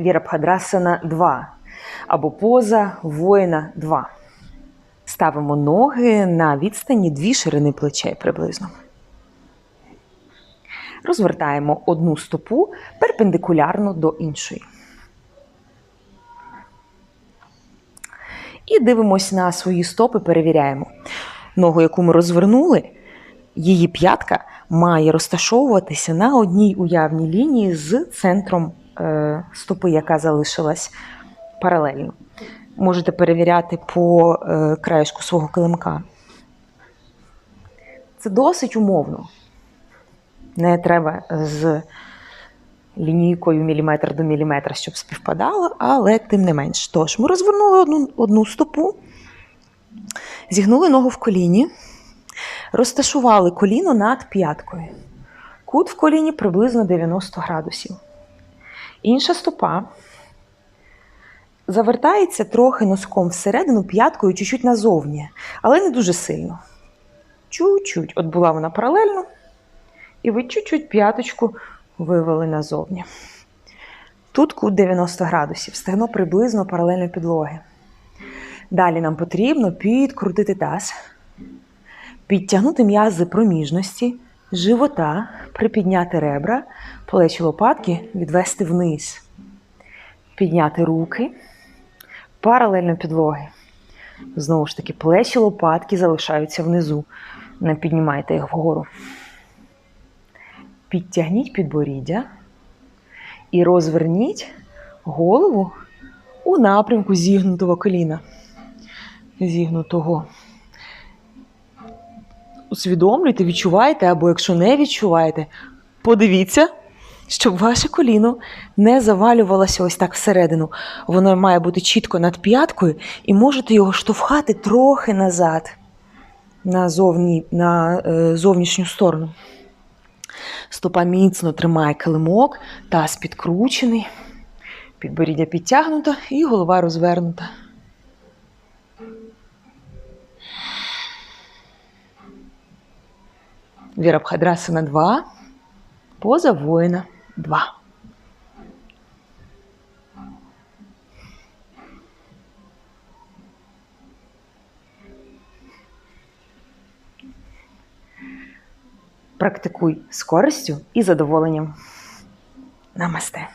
Вірабхадрасана 2 або поза воїна 2. Ставимо ноги на відстані дві ширини плечей приблизно. Розвертаємо одну стопу перпендикулярно до іншої. І дивимось на свої стопи, перевіряємо. Ногу, яку ми розвернули, її п'ятка має розташовуватися на одній уявній лінії з центром стопи, яка залишилась паралельно. Можете перевіряти по е, краєшку свого килимка. Це досить умовно. Не треба з лінійкою міліметр до міліметра, щоб співпадало, але тим не менш. Тож, ми розвернули одну, одну стопу, зігнули ногу в коліні, розташували коліно над п'яткою. Кут в коліні приблизно 90 градусів. Інша стопа завертається трохи носком всередину п'яткою чуть-чуть назовні, але не дуже сильно. Чуть-чуть. От була вона паралельно, і ви чуть-чуть п'яточку вивели назовні. Тут кут 90 градусів, стегно приблизно паралельно підлоги. Далі нам потрібно підкрутити таз, підтягнути м'язи проміжності, живота, припідняти ребра, плечі лопатки відвести вниз, підняти руки паралельно підлоги. Знову ж таки, плечі лопатки залишаються внизу. Не піднімайте їх вгору. Підтягніть підборіддя і розверніть голову у напрямку зігнутого коліна. Зігнутого. Усвідомлюйте, відчувайте, або якщо не відчуваєте, подивіться, щоб ваше коліно не завалювалося ось так всередину. Воно має бути чітко над п'яткою, і можете його штовхати трохи назад, на, зовні, на е, зовнішню сторону. Стопа міцно тримає килимок, таз підкручений, підборіддя підтягнуто і голова розвернута. Вірабхадрасана 2, поза воїна 2. Практикуй з користю і задоволенням. Намасте.